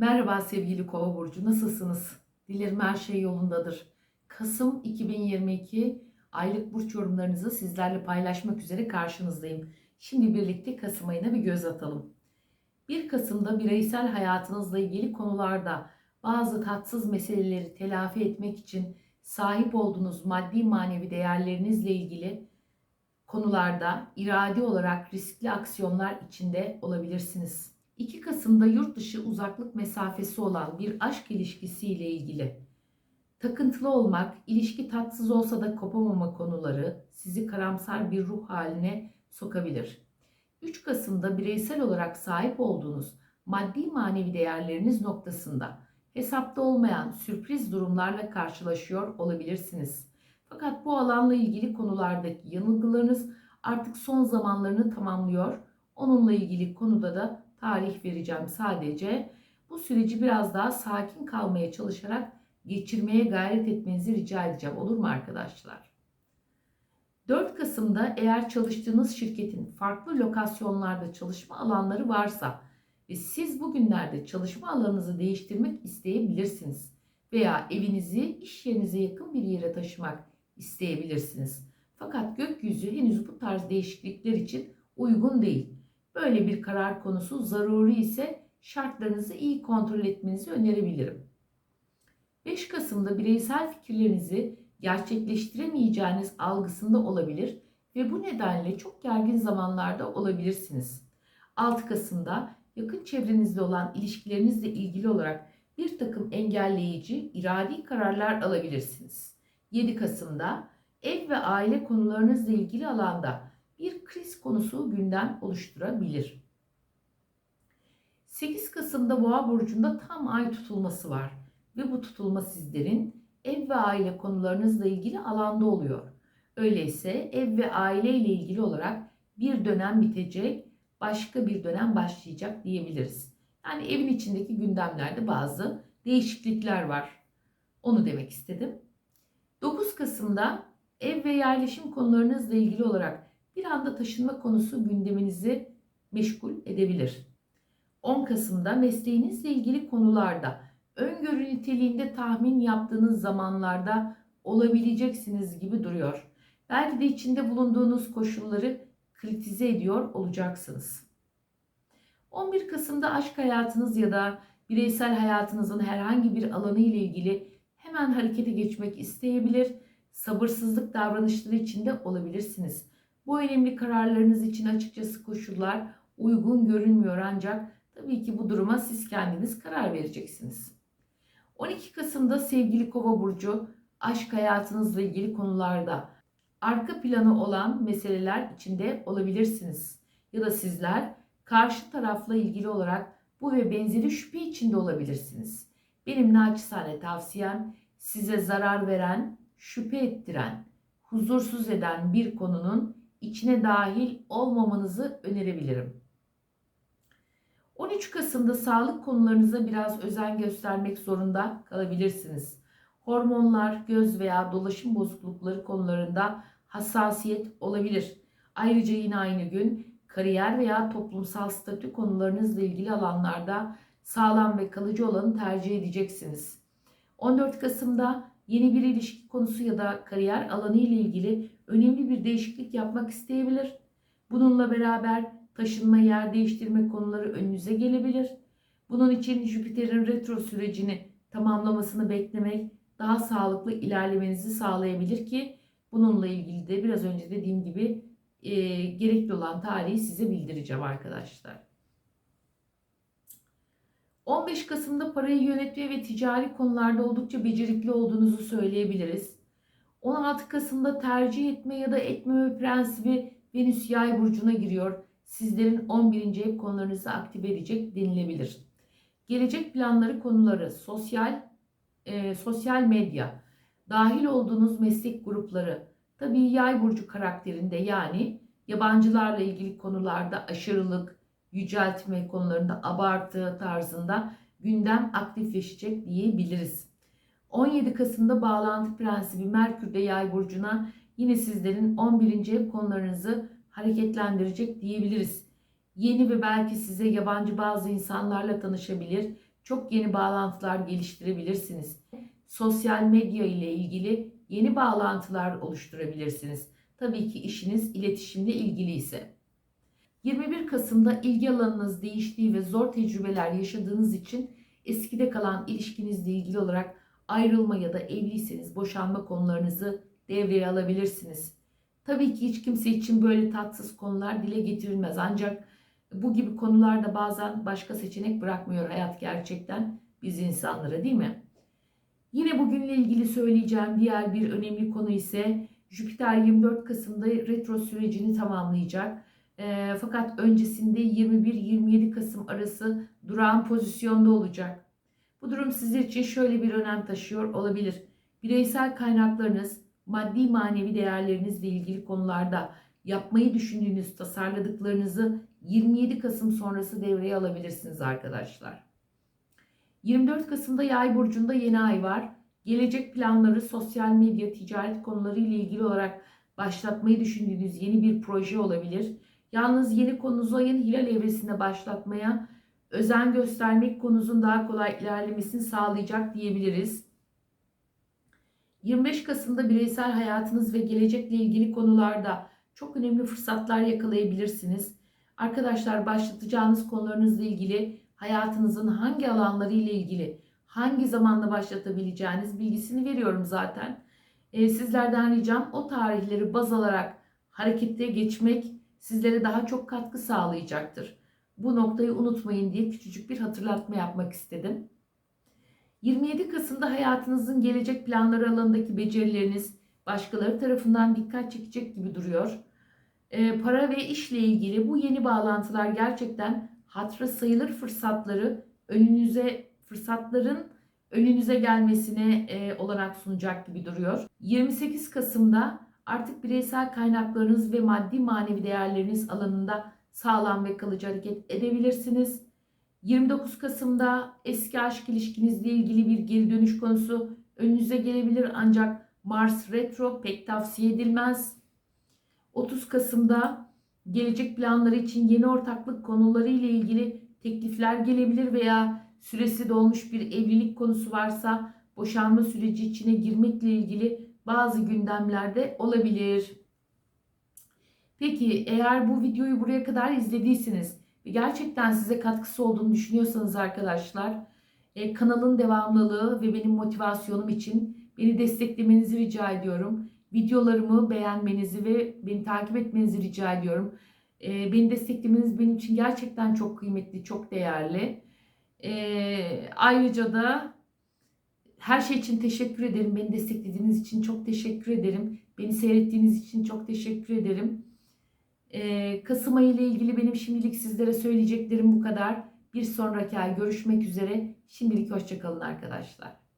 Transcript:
Merhaba sevgili Kova burcu. Nasılsınız? Dilerim her şey yolundadır. Kasım 2022 aylık burç yorumlarınızı sizlerle paylaşmak üzere karşınızdayım. Şimdi birlikte Kasım ayına bir göz atalım. 1 Kasım'da bireysel hayatınızla ilgili konularda bazı tatsız meseleleri telafi etmek için sahip olduğunuz maddi manevi değerlerinizle ilgili konularda iradi olarak riskli aksiyonlar içinde olabilirsiniz. 2 Kasım'da yurt dışı uzaklık mesafesi olan bir aşk ilişkisiyle ilgili takıntılı olmak, ilişki tatsız olsa da kopamama konuları sizi karamsar bir ruh haline sokabilir. 3 Kasım'da bireysel olarak sahip olduğunuz maddi manevi değerleriniz noktasında hesapta olmayan sürpriz durumlarla karşılaşıyor olabilirsiniz. Fakat bu alanla ilgili konulardaki yanılgılarınız artık son zamanlarını tamamlıyor. Onunla ilgili konuda da tarih vereceğim sadece. Bu süreci biraz daha sakin kalmaya çalışarak geçirmeye gayret etmenizi rica edeceğim. Olur mu arkadaşlar? 4 Kasım'da eğer çalıştığınız şirketin farklı lokasyonlarda çalışma alanları varsa ve siz bugünlerde çalışma alanınızı değiştirmek isteyebilirsiniz veya evinizi iş yerinize yakın bir yere taşımak isteyebilirsiniz. Fakat gökyüzü henüz bu tarz değişiklikler için uygun değil. Böyle bir karar konusu zaruri ise şartlarınızı iyi kontrol etmenizi önerebilirim. 5 Kasım'da bireysel fikirlerinizi gerçekleştiremeyeceğiniz algısında olabilir ve bu nedenle çok gergin zamanlarda olabilirsiniz. 6 Kasım'da yakın çevrenizde olan ilişkilerinizle ilgili olarak bir takım engelleyici, iradi kararlar alabilirsiniz. 7 Kasım'da ev ve aile konularınızla ilgili alanda bir kriz konusu gündem oluşturabilir. 8 Kasım'da Boğa burcunda tam ay tutulması var ve bu tutulma sizlerin ev ve aile konularınızla ilgili alanda oluyor. Öyleyse ev ve aile ile ilgili olarak bir dönem bitecek, başka bir dönem başlayacak diyebiliriz. Yani evin içindeki gündemlerde bazı değişiklikler var. Onu demek istedim. 9 Kasım'da ev ve yerleşim konularınızla ilgili olarak bir anda taşınma konusu gündeminizi meşgul edebilir. 10 Kasım'da mesleğinizle ilgili konularda öngörü niteliğinde tahmin yaptığınız zamanlarda olabileceksiniz gibi duruyor. Belki de içinde bulunduğunuz koşulları kritize ediyor olacaksınız. 11 Kasım'da aşk hayatınız ya da bireysel hayatınızın herhangi bir alanı ile ilgili hemen harekete geçmek isteyebilir, sabırsızlık davranışları içinde olabilirsiniz. Bu önemli kararlarınız için açıkçası koşullar uygun görünmüyor ancak tabii ki bu duruma siz kendiniz karar vereceksiniz. 12 Kasım'da sevgili Kova burcu aşk hayatınızla ilgili konularda arka planı olan meseleler içinde olabilirsiniz. Ya da sizler karşı tarafla ilgili olarak bu ve benzeri şüphe içinde olabilirsiniz. Benim naçizane tavsiyem size zarar veren, şüphe ettiren, huzursuz eden bir konunun içine dahil olmamanızı önerebilirim. 13 Kasım'da sağlık konularınıza biraz özen göstermek zorunda kalabilirsiniz. Hormonlar, göz veya dolaşım bozuklukları konularında hassasiyet olabilir. Ayrıca yine aynı gün kariyer veya toplumsal statü konularınızla ilgili alanlarda sağlam ve kalıcı olanı tercih edeceksiniz. 14 Kasım'da yeni bir ilişki konusu ya da kariyer alanı ile ilgili önemli bir değişiklik yapmak isteyebilir. Bununla beraber taşınma, yer değiştirme konuları önünüze gelebilir. Bunun için Jüpiter'in retro sürecini tamamlamasını beklemek daha sağlıklı ilerlemenizi sağlayabilir ki bununla ilgili de biraz önce dediğim gibi e, gerekli olan tarihi size bildireceğim arkadaşlar. 15 Kasım'da parayı yönetme ve ticari konularda oldukça becerikli olduğunuzu söyleyebiliriz. 16 Kasım'da tercih etme ya da etmeme prensibi Venüs yay burcuna giriyor. Sizlerin 11. ev konularınızı aktive edecek denilebilir. Gelecek planları konuları, sosyal e, sosyal medya, dahil olduğunuz meslek grupları, tabii yay burcu karakterinde yani yabancılarla ilgili konularda aşırılık, yüceltme konularında abartı tarzında gündem aktifleşecek diyebiliriz. 17 Kasım'da bağlantı prensibi Merkür'de yay burcuna yine sizlerin 11. ev konularınızı hareketlendirecek diyebiliriz. Yeni ve belki size yabancı bazı insanlarla tanışabilir çok yeni bağlantılar geliştirebilirsiniz. Sosyal medya ile ilgili yeni bağlantılar oluşturabilirsiniz. Tabii ki işiniz iletişimle ilgili ise. 21 Kasım'da ilgi alanınız değiştiği ve zor tecrübeler yaşadığınız için eskide kalan ilişkinizle ilgili olarak ayrılma ya da evliyseniz boşanma konularınızı devreye alabilirsiniz. Tabii ki hiç kimse için böyle tatsız konular dile getirilmez ancak bu gibi konularda bazen başka seçenek bırakmıyor hayat gerçekten biz insanlara değil mi? Yine bugünle ilgili söyleyeceğim diğer bir önemli konu ise Jüpiter 24 Kasım'da retro sürecini tamamlayacak. E, fakat öncesinde 21-27 Kasım arası durağan pozisyonda olacak. Bu durum sizler için şöyle bir önem taşıyor olabilir. Bireysel kaynaklarınız, maddi manevi değerlerinizle ilgili konularda yapmayı düşündüğünüz tasarladıklarınızı 27 Kasım sonrası devreye alabilirsiniz arkadaşlar. 24 Kasım'da Yay burcunda yeni ay var. Gelecek planları, sosyal medya, ticaret konuları ile ilgili olarak başlatmayı düşündüğünüz yeni bir proje olabilir. Yalnız yeni konunuzu ayın hilal evresinde başlatmaya özen göstermek konunuzun daha kolay ilerlemesini sağlayacak diyebiliriz. 25 Kasım'da bireysel hayatınız ve gelecekle ilgili konularda çok önemli fırsatlar yakalayabilirsiniz. Arkadaşlar başlatacağınız konularınızla ilgili hayatınızın hangi alanları ile ilgili hangi zamanda başlatabileceğiniz bilgisini veriyorum zaten. Ee, sizlerden ricam o tarihleri baz alarak harekete geçmek sizlere daha çok katkı sağlayacaktır. Bu noktayı unutmayın diye küçücük bir hatırlatma yapmak istedim. 27 Kasım'da hayatınızın gelecek planları alanındaki becerileriniz başkaları tarafından dikkat çekecek gibi duruyor. Ee, para ve işle ilgili bu yeni bağlantılar gerçekten hatra sayılır fırsatları önünüze fırsatların önünüze gelmesine e, olanak sunacak gibi duruyor. 28 Kasım'da artık bireysel kaynaklarınız ve maddi manevi değerleriniz alanında sağlam ve kalıcı hareket edebilirsiniz. 29 Kasım'da eski aşk ilişkinizle ilgili bir geri dönüş konusu önünüze gelebilir ancak Mars retro pek tavsiye edilmez. 30 Kasım'da gelecek planları için yeni ortaklık konuları ile ilgili teklifler gelebilir veya süresi dolmuş bir evlilik konusu varsa boşanma süreci içine girmekle ilgili bazı gündemlerde olabilir. Peki eğer bu videoyu buraya kadar izlediyseniz ve gerçekten size katkısı olduğunu düşünüyorsanız arkadaşlar e, kanalın devamlılığı ve benim motivasyonum için beni desteklemenizi rica ediyorum. Videolarımı beğenmenizi ve beni takip etmenizi rica ediyorum. E, beni desteklemeniz benim için gerçekten çok kıymetli, çok değerli. E, ayrıca da her şey için teşekkür ederim. Beni desteklediğiniz için çok teşekkür ederim. Beni seyrettiğiniz için çok teşekkür ederim. Kasım ayı ile ilgili benim şimdilik sizlere söyleyeceklerim bu kadar. Bir sonraki ay görüşmek üzere. Şimdilik hoşçakalın arkadaşlar.